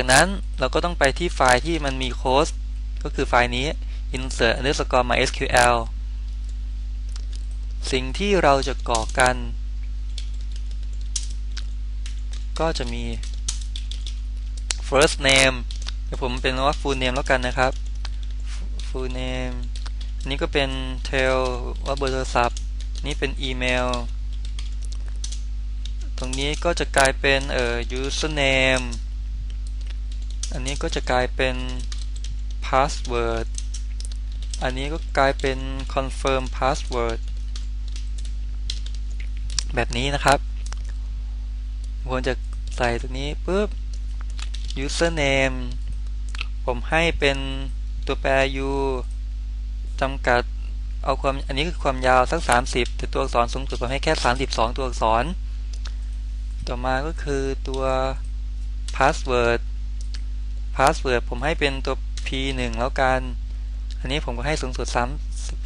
จากนั้นเราก็ต้องไปที่ไฟล์ที่มันมีโค้ดก็คือไฟล์นี้ insert underscore mysql สิ่งที่เราจะก่อกัน ก็จะมี first name เดี๋ยวผมเป็นว่า full name แล้วกันนะครับ full name อันนี้ก็เป็น tail ว่าเบอร์โทรศัพท์นี่เป็นอีเมล ตรงนี้ก็จะกลายเป็นเอ่อ username อันนี้ก็จะกลายเป็น password อันนี้ก็กลายเป็น confirm password แบบนี้นะครับผมจะใส่ตรงนี้ปุ๊บ username ผมให้เป็นตัวแปร u จำกัดเอาความอันนี้คือความยาวสัก 30 แต่ตัวอักษรสูงสุดผมให้แค่ 32 ตัวอักษร ต่อมาก็คือตัว password password ผมให้เป็นตัว p1 แล้วกัน อันนี้ผมก็ให้สูงสุด3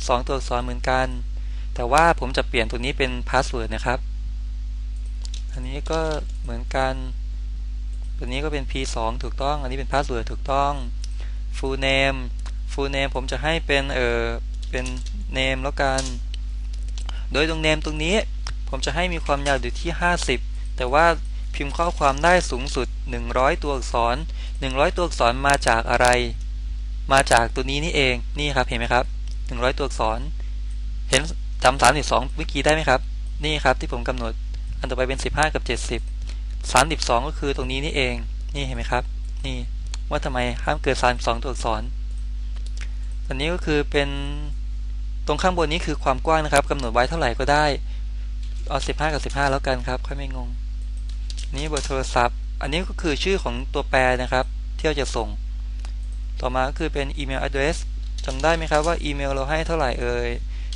2ตัวอักษรเหมือนกัน แต่ว่าผมจะเปลี่ยนตัวนี้เป็น password นะครับ อันนี้ก็เหมือนกัน ตัวนี้ก็เป็น p2 ถูกต้อง อันนี้เป็น password ถูกต้อง full name full name ผมจะให้เป็นเออเป็น name แล้วกัน โดยตรง name ตรงนี้ผมจะให้มีความยาวอยู่ที่ 50 แต่ว่าพิมพ์ข้อความได้สูงสุด 100 ตัวอักษร 100 ตัวอักษรมาจากอะไร มาจากตัวนี้นี่เองนี่ครับเห็นไหมครับ 100 ตัวอักษร เห็นจำ32เมื่อกี้ได้ไหมครับ นี่ครับที่ผมกำหนด อันต่อไปเป็น 15 กับ 70 32 ก็คือตรงนี้นี่เอง นี่เห็นไหมครับ นี่ว่าทำไมห้ามเกิน32 ตัวอักษรอันนี้ก็คือเป็นตรงข้างบนนี้คือความกว้างนะครับกำหนดไว้เท่าไหร่ก็ได้ เอา 15 กับ 15 แล้วกันครับ ค่อยไม่งง นี่เบอร์โทรศัพท์ อันนี้ก็คือชื่อของตัวแปรนะครับ ที่เราจะส่ง ต่อมาก็คือเป็นอีเมล address จำได้ไหมครับว่าอีเมลเราให้เท่าไหร่เอ่ย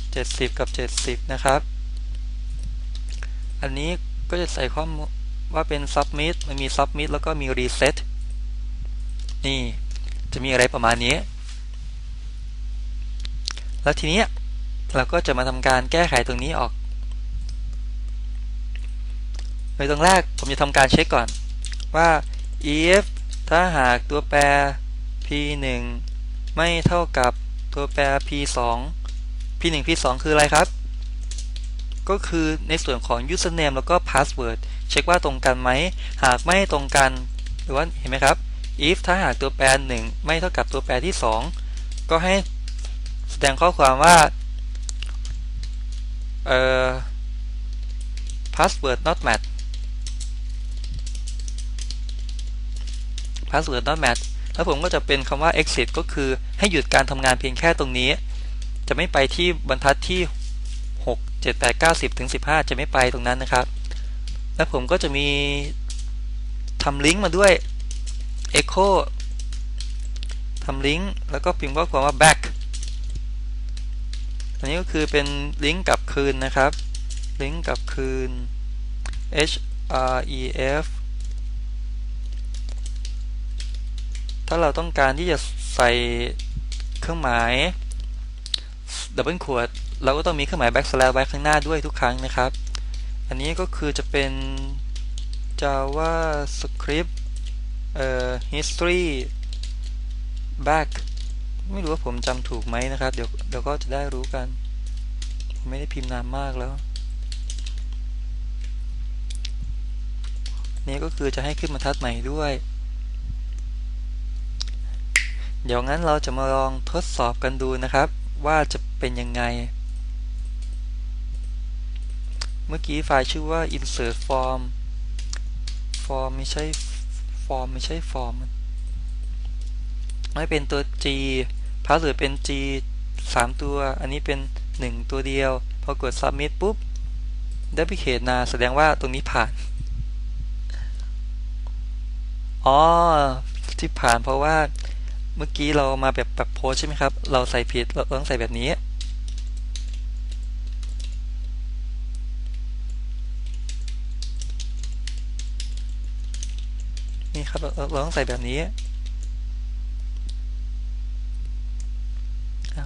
70 กับ 70 นะครับ อันนี้ก็จะใส่ข้อมูลว่าเป็น submit มันมี submit แล้วก็มี reset นี่จะมีอะไรประมาณนี้ แล้วทีนี้เราก็จะมาทำการแก้ไขตรงนี้ออกโดยตรงแรกผมจะทำการเช็คก่อน ว่า if ถ้าหากตัวแปร p1 ไม่เท่ากับตัวแปร p2 p1 p2 คืออะไรครับ ก็คือในส่วนของ username แล้วก็ password เช็คว่าตรงกันไหม หากไม่ตรงกัน หรือว่าเห็นไหมครับ if ถ้าหากตัวแปร 1 ไม่เท่ากับตัวแปรที่ 2 ก็ให้แสดงข้อความว่าเอ่อ password not match password not match แล้วผมก็จะเป็นคำว่า exit ก็คือให้หยุดการทำงานเพียงแค่ตรงนี้ จะไม่ไปที่บรรทัดที่ 6 7 8 9 10ถึง15 จะไม่ไปตรงนั้นนะครับ แล้วผมก็จะมีทำลิงก์มาด้วย echo ทำลิงก์แล้วก็พิมพ์ข้อความว่า back อันนี้ก็คือเป็นลิงก์กลับคืนนะครับ ลิงก์กลับคืน href ถ้าเราต้องการที่จะใส่เครื่องหมายดับเบิลขวดเราก็ต้องมีเครื่องหมาย backslash ไว้ข้างหน้าด้วยทุกครั้งนะครับ อันนี้ก็คือจะเป็น javascript เอ่อ history back ไม่รู้ว่าผมจำถูกไหมนะครับ เดี๋ยวเดี๋ยวก็จะได้รู้กัน ผมไม่ได้พิมพ์นานมากแล้ว นี่ก็คือจะให้ขึ้นบรรทัดใหม่ด้วย เดี๋ยวงั้นเราจะมาลองทดสอบกันดูนะครับ ว่าจะเป็นยังไง เมื่อกี้ไฟล์ชื่อว่า insert form form ไม่ใช่ form ไม่ใช่ form ไม่เป็นตัว g พาสเวิร์ดเป็น g 3 ตัว อันนี้เป็น 1 ตัวเดียว พอกด submit ปุ๊บ duplicate นาแสดงว่าตรงนี้ผ่าน อ๋อ ที่ผ่านเพราะว่า เมื่อกี้เรามาแบบแบบโพสใช่ไหมครับ เราใส่ผิด เราต้องใส่แบบนี้นี่ครับเราต้องใส่แบบนี้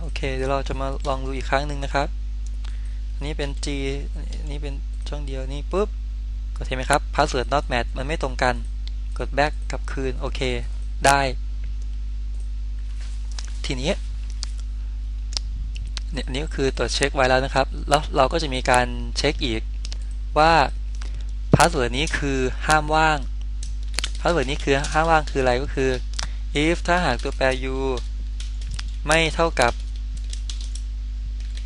โอเค เดี๋ยวเราจะมาลองดูอีกครั้งหนึ่งนะครับ อันนี้เป็น G อันนี้เป็นช่องเดียวนี่ปุ๊บก็เห็นไหมครับ password not match มันไม่ตรงกันกกด back กลับคืน โอเค ได้ ทีนี้เนี่ยนี้ก็คือตรวจเช็คไว้แล้วนะครับ แล้วเราก็จะมีการเช็คอีกว่าพาสเวิร์ดนี้คือห้ามว่างพาสเวิร์ดนี้คือห้ามว่างคืออะไรก็คือ if ถ้าหากตัวแปร u ไม่เท่ากับ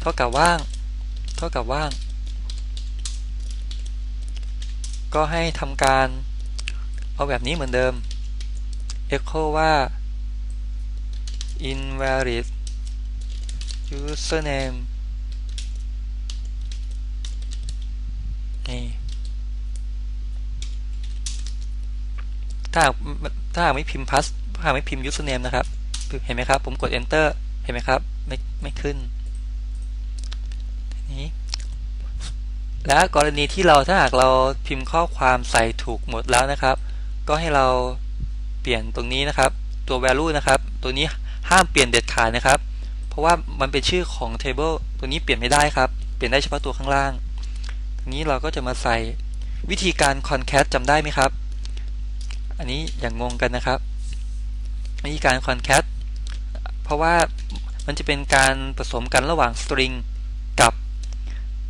เท่ากับว่าง เท่ากับว่าง ก็ให้ทำการเอาแบบนี้เหมือนเดิม echo ว่า invalid username นี่ถ้าหากถ้าหากไม่พิมพ์ pass ถ้าหากไม่พิมพ์ username นะครับ เห็นไหมครับ ผมกด enter เห็นไหมครับ ไม่ไม่ขึ้นนี้และกรณีที่เราถ้าหากเราพิมพ์ข้อความใส่ถูกหมดแล้วนะครับ ก็ให้เราเปลี่ยนตรงนี้นะครับ ตัว value นะครับ ตัวนี้ ห้ามเปลี่ยนเด็ดขาดนะครับ เพราะว่ามันเป็นชื่อของ table ตัวนี้เปลี่ยนไม่ได้ครับ เปลี่ยนได้เฉพาะตัวข้างล่าง ทีนี้เราก็จะมาใส่วิธีการ concat จำได้ไหมครับ อันนี้อย่างงงกันนะครับ วิธีการ concat เพราะว่ามันจะเป็นการผสมกันระหว่าง string กับ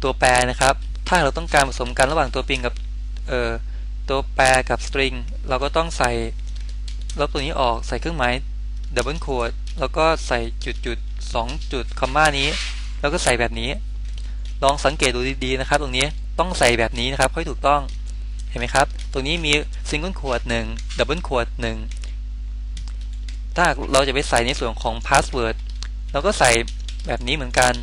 ตัวแปรนะครับ ถ้าเราต้องการผสมกันระหว่างตัว string กับตัวแปรกับ string เราก็ต้องใส่ลบตัวนี้ออกใส่เครื่องหมาย double quote แล้วก็ใส่จุดจุดสองจุดคอมมานี้ แล้วก็ใส่แบบนี้ ลองสังเกตดูดีๆนะครับ ตรงนี้ต้องใส่แบบนี้นะครับค่อยถูกต้องเห็นไหมครับ ตรงนี้มี single quote 1 double quote 1ถ้าเราจะไปใส่ในส่วนของ password เราก็ใส่แบบนี้เหมือนกัน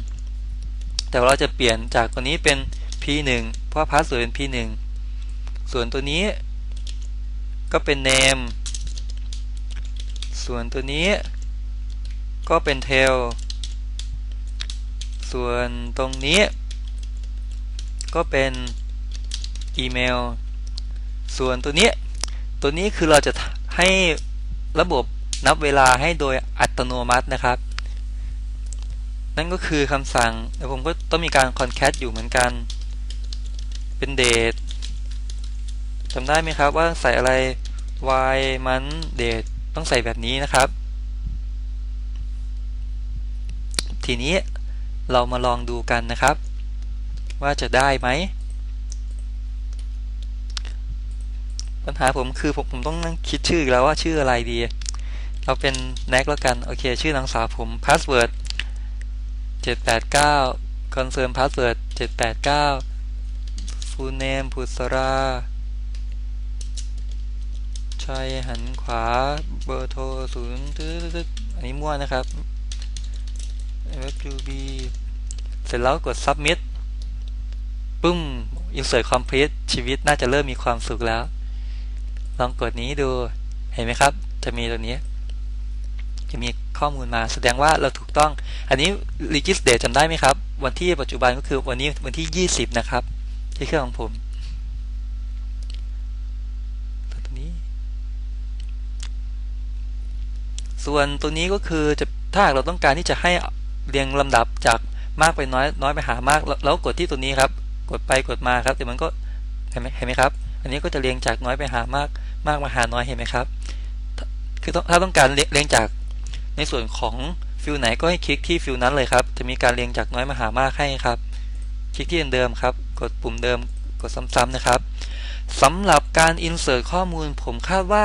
แต่เราจะเปลี่ยนจากตัวนี้เป็น p1 เพราะ password เป็น p1 ส่วนตัวนี้ก็เป็น name ส่วนตัวนี้ก็เป็น tail ส่วนตรงนี้ ก็เป็นอีเมล ส่วนตัวนี้ ตัวนี้คือเราจะให้ระบบนับเวลาให้โดยอัตโนมัตินะครับ นั่นก็คือคำสั่งแล้วผมก็ต้องมีการ concat อยู่เหมือนกัน เป็น date จำได้ไหมครับว่าใส่อะไร y month date ต้องใส่แบบนี้นะครับ ทีนี้เรามาลองดูกันนะครับ ว่าจะได้ไหม ปัญหาผมคือผมผมต้องนั่งคิดชื่อแล้วว่าชื่ออะไรดี เราเป็นแน็กแล้วกัน โอเค ชื่อนางสาวผม password 789 confirm password 789 full name พุสรา ชัยหันขวาเบอร์โทรศูนย์ตึ๊ดอันนี้มั่วนะครับ FQB เสร็จแล้วกด submit ปึ้ม insert complete ชีวิตน่าจะเริ่มมีความสุขแล้ว ลองกดนี้ดูเห็นไหมครับ จะมีตัวนี้ จะมีข้อมูลมาแสดงว่าเราถูกต้อง อันนี้ register date จำได้ไหมครับ วันที่ปัจจุบันก็คือวันนี้วันที่ 20 นะครับ ที่เครื่องของผมตัวนี้ ส่วนตัวนี้ก็คือจะถ้าเราต้องการที่จะให้เรียงลำดับจากมากไปน้อยน้อยไปหามาก แล้วกดที่ตัวนี้ครับ กดไปกดมาครับแต่มันก็เห็นไหมเห็นไหมครับ อันนี้ก็จะเรียงจากน้อยไปหามาก มากมาหาน้อยเห็นไหมครับ คือถ้าต้องการเรียงจากในส่วนของฟิลไหนก็ให้คลิกที่ฟิลนั้นเลยครับ จะมีการเรียงจากน้อยมาหามากให้ครับ คลิกที่เดิมครับ กดปุ่มเดิม กดซ้ำๆนะครับสำหรับการ insert ข้อมูลผมคาดว่า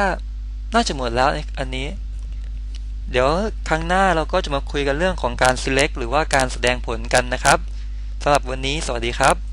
น่าจะหมดแล้วอันนี้ เดี๋ยวครั้งหน้าเราก็จะมาคุยกันเรื่องของการ select หรือว่าการแสดงผลกันนะครับสำหรับวันนี้สวัสดีครับ